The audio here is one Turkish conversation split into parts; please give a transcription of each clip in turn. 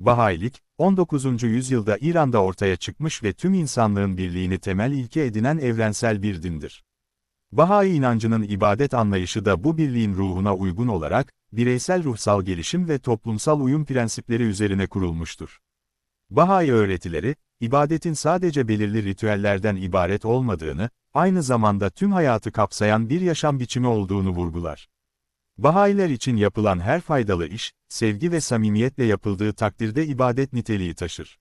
Bahailik, 19. yüzyılda İran'da ortaya çıkmış ve tüm insanlığın birliğini temel ilke edinen evrensel bir dindir. Bahai inancının ibadet anlayışı da bu birliğin ruhuna uygun olarak, bireysel ruhsal gelişim ve toplumsal uyum prensipleri üzerine kurulmuştur. Bahai öğretileri, ibadetin sadece belirli ritüellerden ibaret olmadığını, aynı zamanda tüm hayatı kapsayan bir yaşam biçimi olduğunu vurgular. Bahailer için yapılan her faydalı iş, sevgi ve samimiyetle yapıldığı takdirde ibadet niteliği taşır.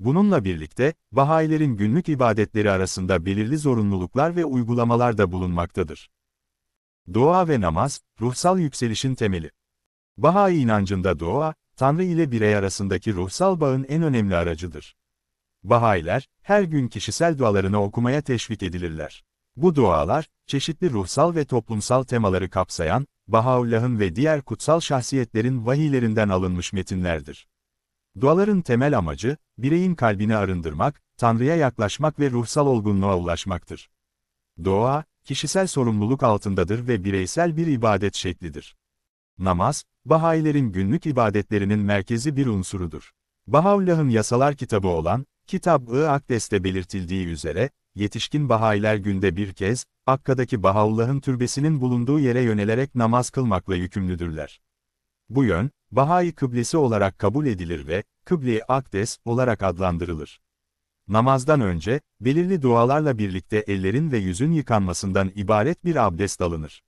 Bununla birlikte, Bahailerin günlük ibadetleri arasında belirli zorunluluklar ve uygulamalar da bulunmaktadır. Dua ve namaz, ruhsal yükselişin temeli. Bahai inancında dua, Tanrı ile birey arasındaki ruhsal bağın en önemli aracıdır. Bahailer, her gün kişisel dualarını okumaya teşvik edilirler. Bu dualar, çeşitli ruhsal ve toplumsal temaları kapsayan, Bahaullah'ın ve diğer kutsal şahsiyetlerin vahiylerinden alınmış metinlerdir. Duaların temel amacı, bireyin kalbini arındırmak, Tanrı'ya yaklaşmak ve ruhsal olgunluğa ulaşmaktır. Dua, kişisel sorumluluk altındadır ve bireysel bir ibadet şeklidir. Namaz, Bahailerin günlük ibadetlerinin merkezi bir unsurudur. Bahaullah'ın yasalar kitabı olan, Kitab-ı Akdes'te belirtildiği üzere, yetişkin Bahailer günde bir kez, Akka'daki Bahaullah'ın türbesinin bulunduğu yere yönelerek namaz kılmakla yükümlüdürler. Bu yön, Bahai kıblesi olarak kabul edilir ve, Kıble-i Akdes olarak adlandırılır. Namazdan önce, belirli dualarla birlikte ellerin ve yüzün yıkanmasından ibaret bir abdest alınır.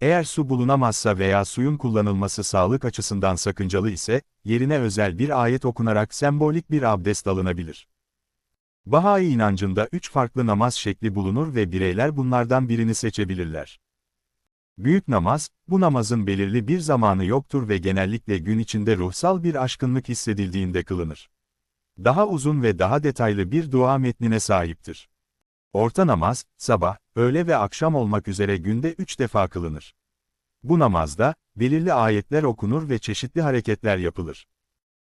Eğer su bulunamazsa veya suyun kullanılması sağlık açısından sakıncalı ise, yerine özel bir ayet okunarak sembolik bir abdest alınabilir. Bahai inancında üç farklı namaz şekli bulunur ve bireyler bunlardan birini seçebilirler. Büyük namaz, bu namazın belirli bir zamanı yoktur ve genellikle gün içinde ruhsal bir aşkınlık hissedildiğinde kılınır. Daha uzun ve daha detaylı bir dua metnine sahiptir. Orta namaz, sabah, öğle ve akşam olmak üzere günde üç defa kılınır. Bu namazda, belirli ayetler okunur ve çeşitli hareketler yapılır.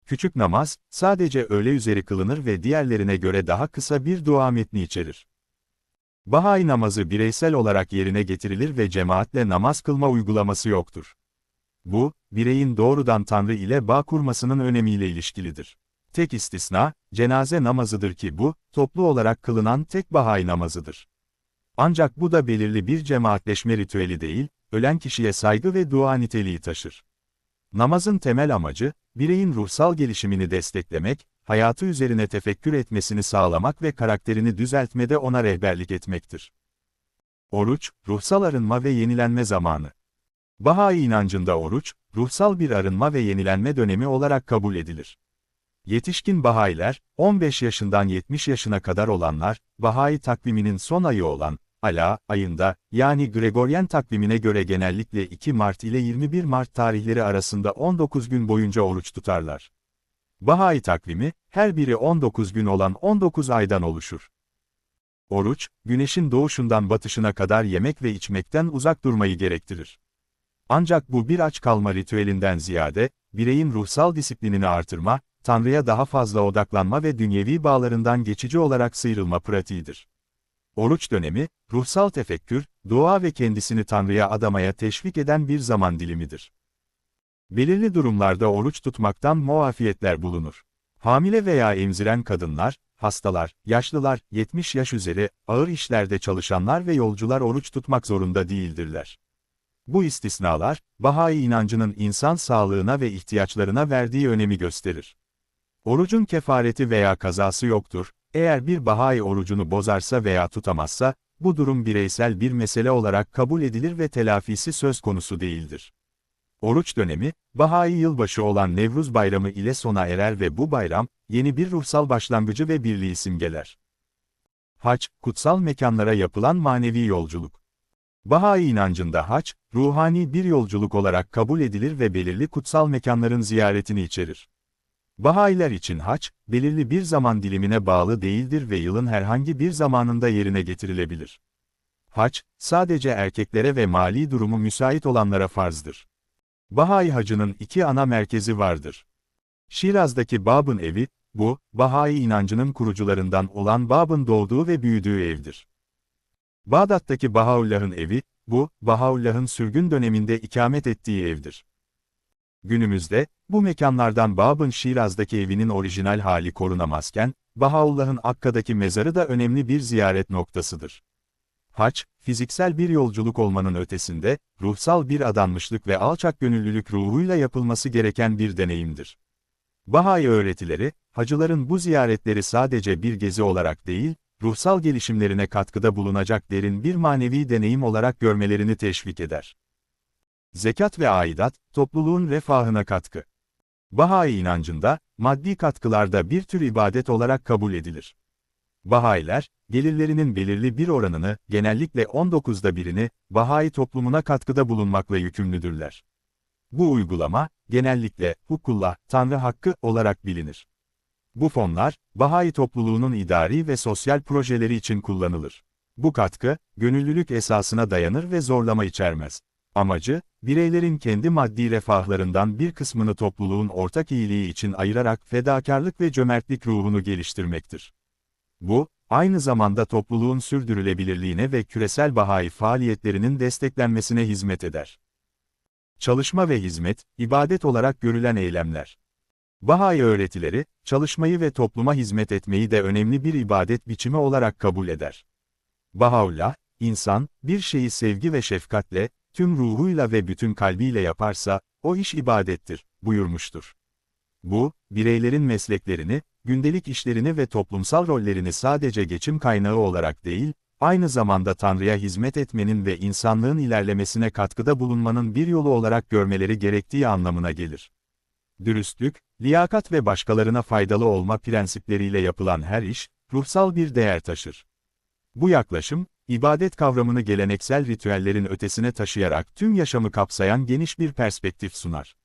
Küçük namaz, sadece öğle üzeri kılınır ve diğerlerine göre daha kısa bir dua metni içerir. Bahai namazı bireysel olarak yerine getirilir ve cemaatle namaz kılma uygulaması yoktur. Bu, bireyin doğrudan Tanrı ile bağ kurmasının önemiyle ilişkilidir. Tek istisna, cenaze namazıdır ki bu, toplu olarak kılınan tek Bahai namazıdır. Ancak bu da belirli bir cemaatleşme ritüeli değil, ölen kişiye saygı ve dua niteliği taşır. Namazın temel amacı, bireyin ruhsal gelişimini desteklemek, hayatı üzerine tefekkür etmesini sağlamak ve karakterini düzeltmede ona rehberlik etmektir. Oruç, ruhsal arınma ve yenilenme zamanı. Bahai inancında oruç, ruhsal bir arınma ve yenilenme dönemi olarak kabul edilir. Yetişkin Bahailer, 15 yaşından 70 yaşına kadar olanlar, Bahai takviminin son ayı olan, Ala, ayında, yani Gregoryen takvimine göre genellikle 2 Mart ile 21 Mart tarihleri arasında 19 gün boyunca oruç tutarlar. Bahai takvimi, her biri 19 gün olan 19 aydan oluşur. Oruç, güneşin doğuşundan batışına kadar yemek ve içmekten uzak durmayı gerektirir. Ancak bu bir aç kalma ritüelinden ziyade, bireyin ruhsal disiplinini artırma, Tanrı'ya daha fazla odaklanma ve dünyevi bağlarından geçici olarak sıyrılma pratiğidir. Oruç dönemi, ruhsal tefekkür, dua ve kendisini Tanrı'ya adamaya teşvik eden bir zaman dilimidir. Belirli durumlarda oruç tutmaktan muafiyetler bulunur. Hamile veya emziren kadınlar, hastalar, yaşlılar, 70 yaş üzeri, ağır işlerde çalışanlar ve yolcular oruç tutmak zorunda değildirler. Bu istisnalar, Bahai inancının insan sağlığına ve ihtiyaçlarına verdiği önemi gösterir. Orucun kefareti veya kazası yoktur, eğer bir Bahai orucunu bozarsa veya tutamazsa, bu durum bireysel bir mesele olarak kabul edilir ve telafisi söz konusu değildir. Oruç dönemi, Bahai yılbaşı olan Nevruz Bayramı ile sona erer ve bu bayram, yeni bir ruhsal başlangıcı ve birliği simgeler. Hac, kutsal mekanlara yapılan manevi yolculuk. Bahai inancında hac, ruhani bir yolculuk olarak kabul edilir ve belirli kutsal mekanların ziyaretini içerir. Bahailer için hac, belirli bir zaman dilimine bağlı değildir ve yılın herhangi bir zamanında yerine getirilebilir. Hac, sadece erkeklere ve mali durumu müsait olanlara farzdır. Bahai hacının iki ana merkezi vardır. Şiraz'daki Bab'ın evi, bu, Bahai inancının kurucularından olan Bab'ın doğduğu ve büyüdüğü evdir. Bağdat'taki Bahaullah'ın evi, bu, Bahaullah'ın sürgün döneminde ikamet ettiği evdir. Günümüzde, bu mekanlardan Bab'ın Şiraz'daki evinin orijinal hali korunamazken, Bahaullah'ın Akka'daki mezarı da önemli bir ziyaret noktasıdır. Haç, fiziksel bir yolculuk olmanın ötesinde, ruhsal bir adanmışlık ve alçak gönüllülük ruhuyla yapılması gereken bir deneyimdir. Bahai öğretileri, hacıların bu ziyaretleri sadece bir gezi olarak değil, ruhsal gelişimlerine katkıda bulunacak derin bir manevi deneyim olarak görmelerini teşvik eder. Zekat ve aidat, topluluğun refahına katkı. Bahai inancında, maddi katkılar da bir tür ibadet olarak kabul edilir. Bahailer, gelirlerinin belirli bir oranını, genellikle 19'da birini, Bahai toplumuna katkıda bulunmakla yükümlüdürler. Bu uygulama, genellikle, hukullah, Tanrı hakkı olarak bilinir. Bu fonlar, Bahai topluluğunun idari ve sosyal projeleri için kullanılır. Bu katkı, gönüllülük esasına dayanır ve zorlama içermez. Amacı, bireylerin kendi maddi refahlarından bir kısmını topluluğun ortak iyiliği için ayırarak fedakarlık ve cömertlik ruhunu geliştirmektir. Bu, aynı zamanda topluluğun sürdürülebilirliğine ve küresel Bahai faaliyetlerinin desteklenmesine hizmet eder. Çalışma ve hizmet, ibadet olarak görülen eylemler. Bahai öğretileri, çalışmayı ve topluma hizmet etmeyi de önemli bir ibadet biçimi olarak kabul eder. Bahaullah, insan, bir şeyi sevgi ve şefkatle, tüm ruhuyla ve bütün kalbiyle yaparsa, o iş ibadettir, buyurmuştur. Bu, bireylerin mesleklerini, gündelik işlerini ve toplumsal rollerini sadece geçim kaynağı olarak değil, aynı zamanda Tanrı'ya hizmet etmenin ve insanlığın ilerlemesine katkıda bulunmanın bir yolu olarak görmeleri gerektiği anlamına gelir. Dürüstlük, liyakat ve başkalarına faydalı olma prensipleriyle yapılan her iş, ruhsal bir değer taşır. Bu yaklaşım, ibadet kavramını geleneksel ritüellerin ötesine taşıyarak tüm yaşamı kapsayan geniş bir perspektif sunar.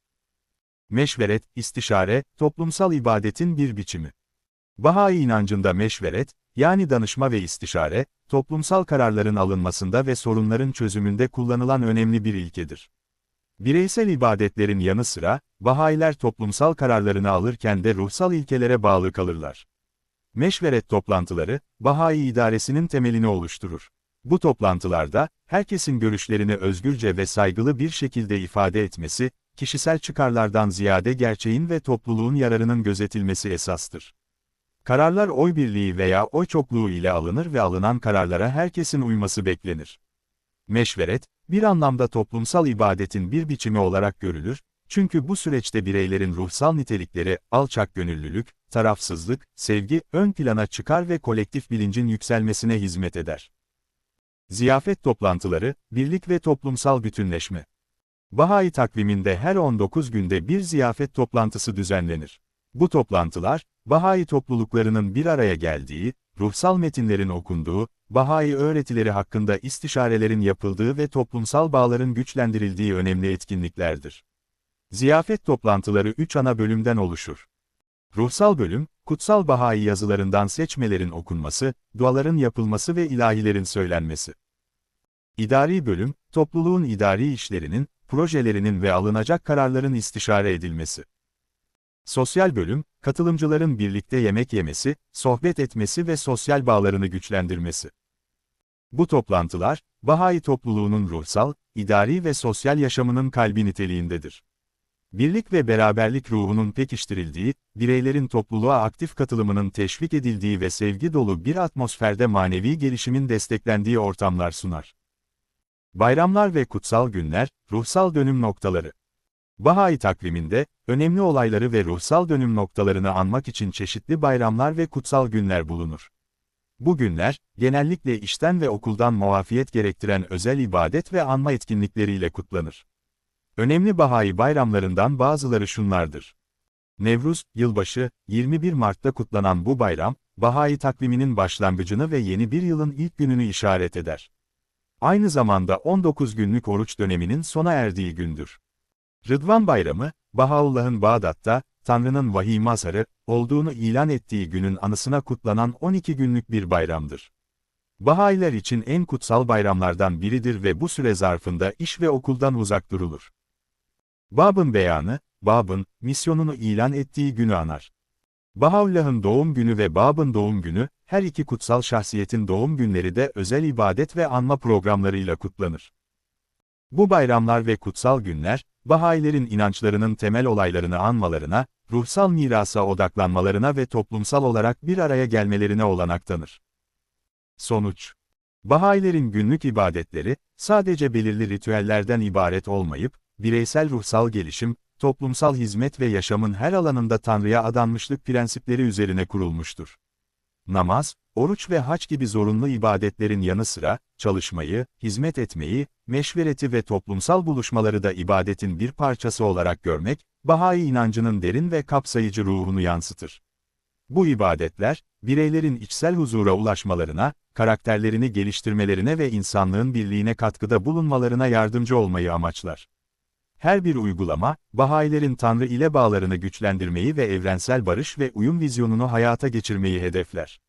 Meşveret, istişare, toplumsal ibadetin bir biçimi. Bahai inancında meşveret, yani danışma ve istişare, toplumsal kararların alınmasında ve sorunların çözümünde kullanılan önemli bir ilkedir. Bireysel ibadetlerin yanı sıra, Bahailer toplumsal kararlarını alırken de ruhsal ilkelere bağlı kalırlar. Meşveret toplantıları, Bahai idaresinin temelini oluşturur. Bu toplantılarda, herkesin görüşlerini özgürce ve saygılı bir şekilde ifade etmesi, kişisel çıkarlardan ziyade gerçeğin ve topluluğun yararının gözetilmesi esastır. Kararlar oy birliği veya oy çokluğu ile alınır ve alınan kararlara herkesin uyması beklenir. Meşveret, bir anlamda toplumsal ibadetin bir biçimi olarak görülür, çünkü bu süreçte bireylerin ruhsal nitelikleri, alçak gönüllülük, tarafsızlık, sevgi, ön plana çıkar ve kolektif bilincin yükselmesine hizmet eder. Ziyafet toplantıları, birlik ve toplumsal bütünleşme. Bahai takviminde her 19 günde bir ziyafet toplantısı düzenlenir. Bu toplantılar, Bahai topluluklarının bir araya geldiği, ruhsal metinlerin okunduğu, Bahai öğretileri hakkında istişarelerin yapıldığı ve toplumsal bağların güçlendirildiği önemli etkinliklerdir. Ziyafet toplantıları üç ana bölümden oluşur. Ruhsal bölüm, kutsal Bahai yazılarından seçmelerin okunması, duaların yapılması ve ilahilerin söylenmesi. İdari bölüm, topluluğun idari işlerinin, projelerinin ve alınacak kararların istişare edilmesi. Sosyal bölüm, katılımcıların birlikte yemek yemesi, sohbet etmesi ve sosyal bağlarını güçlendirmesi. Bu toplantılar, Bahai topluluğunun ruhsal, idari ve sosyal yaşamının kalbi niteliğindedir. Birlik ve beraberlik ruhunun pekiştirildiği, bireylerin topluluğa aktif katılımının teşvik edildiği ve sevgi dolu bir atmosferde manevi gelişimin desteklendiği ortamlar sunar. Bayramlar ve kutsal günler, ruhsal dönüm noktaları. Bahai takviminde, önemli olayları ve ruhsal dönüm noktalarını anmak için çeşitli bayramlar ve kutsal günler bulunur. Bu günler, genellikle işten ve okuldan muafiyet gerektiren özel ibadet ve anma etkinlikleriyle kutlanır. Önemli Bahai bayramlarından bazıları şunlardır. Nevruz, yılbaşı, 21 Mart'ta kutlanan bu bayram, Bahai takviminin başlangıcını ve yeni bir yılın ilk gününü işaret eder. Aynı zamanda 19 günlük oruç döneminin sona erdiği gündür. Rıdvan Bayramı, Bahaullah'ın Bağdat'ta, Tanrı'nın vahiy mazharı, olduğunu ilan ettiği günün anısına kutlanan 12 günlük bir bayramdır. Bahailer için en kutsal bayramlardan biridir ve bu süre zarfında iş ve okuldan uzak durulur. Bab'ın beyanı, Bab'ın, misyonunu ilan ettiği günü anar. Bahaullah'ın doğum günü ve Bab'ın doğum günü, her iki kutsal şahsiyetin doğum günleri de özel ibadet ve anma programlarıyla kutlanır. Bu bayramlar ve kutsal günler, Bahá'ílerin inançlarının temel olaylarını anmalarına, ruhsal mirasa odaklanmalarına ve toplumsal olarak bir araya gelmelerine olanak tanır. Sonuç Bahá'ílerin günlük ibadetleri, sadece belirli ritüellerden ibaret olmayıp, bireysel ruhsal gelişim, toplumsal hizmet ve yaşamın her alanında Tanrı'ya adanmışlık prensipleri üzerine kurulmuştur. Namaz, oruç ve haç gibi zorunlu ibadetlerin yanı sıra, çalışmayı, hizmet etmeyi, meşvereti ve toplumsal buluşmaları da ibadetin bir parçası olarak görmek, Bahai inancının derin ve kapsayıcı ruhunu yansıtır. Bu ibadetler, bireylerin içsel huzura ulaşmalarına, karakterlerini geliştirmelerine ve insanlığın birliğine katkıda bulunmalarına yardımcı olmayı amaçlar. Her bir uygulama, Bahá'ílerin Tanrı ile bağlarını güçlendirmeyi ve evrensel barış ve uyum vizyonunu hayata geçirmeyi hedefler.